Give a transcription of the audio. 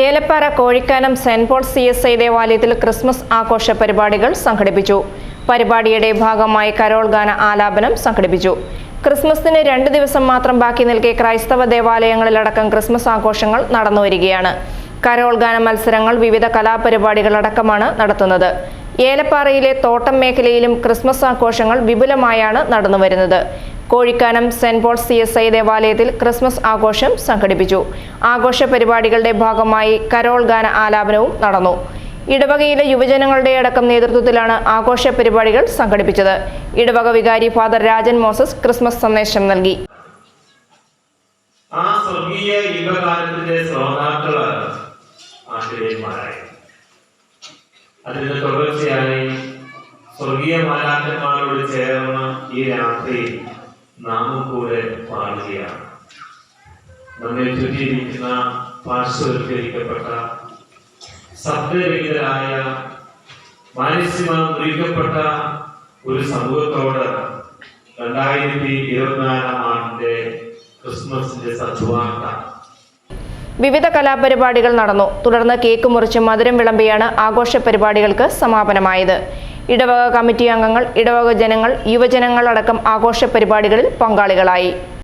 Elappara Kozhikkanam saint Paul C S I ദേവാലയത്തിൽ Christmas ആഘോഷ പരിപാടികൾ സംഘടിപ്പിച്ചു. പരിപാടിയുടെ ഭാഗമായി കരോൾ ഗാന ആലാപനം സംഘടിപ്പിച്ചു. ക്രിസ്മസിന് രണ്ട് ദിവസം മാത്രം ബാക്കി നിൽക്കെ ക്രൈസ്തവ ദേവാലയങ്ങളിലടക്കം ക്രിസ്മസ് ആഘോഷങ്ങൾ നടന്നുവരികയാണ്. കരോൾ ഗാന മത്സരങ്ങൾ വിവിധ കലാപരിപാടികളടക്കമാണ് നടത്തുന്നത്. ഏലപ്പാറയിലെ തോട്ടം മേഖലയിലും ക്രിസ്മസ് ആഘോഷങ്ങൾ വിപുലമായാണ് നടന്നുവരുന്നത്. Kozhikkanam saint Paul's C S I ദേവാലയത്തിൽ ക്രിസ്മസ് ആഘോഷം സംഘടിപ്പിച്ചു. ആഘോഷ പരിപാടികളുടെ ഭാഗമായി കരോൾ ഗാന ആലാപനവും നടന്നു. ഇടവകയിലെ യുവജനങ്ങളുടെ അടക്കം നേതൃത്വത്തിലാണ് ആഘോഷ പരിപാടികൾ സംഘടിപ്പിച്ചത്. ഇടവക വികാരി ഫാദർ രാജൻ മോസസ് ക്രിസ്മസ് സന്ദേശം നൽകി. ആ സ്വർഗീയ യുഗകാലത്തിന്റെ ശ്രോതാക്കൾ ആശ്രയന്മാരായി അതിന് തുടർച്ചയായി സ്വർഗീയ മാലാക്കന്മാരോട് ചേർന്ന് ഈ രാത്രി നാമും കൂടെ പാടുകയാണ്. നമ്മെ ചുറ്റിയിരിക്കുന്ന പാർശ്വവൽക്കരിക്കപ്പെട്ട ശബ്ദരഹിതരായ മാനസികമായി മുറിക്കപ്പെട്ട ഒരു സമൂഹത്തോട് രണ്ടായിരത്തി ഇരുപത്തിനാലാം ആണ്ടിന്റെ ക്രിസ്മസിന്റെ സദ്വാർത്ത. വിവിധ കലാപരിപാടികൾ നടന്നു. തുടർന്ന് കേക്ക് മുറിച്ച് മധുരം വിളമ്പിയാണ് ആഘോഷ പരിപാടികൾക്ക് സമാപനമായത്. ഇടവക കമ്മിറ്റി അംഗങ്ങൾ ഇടവക ജനങ്ങൾ യുവജനങ്ങൾ അടക്കം ആഘോഷ പരിപാടികളിൽ പങ്കാളികളായി.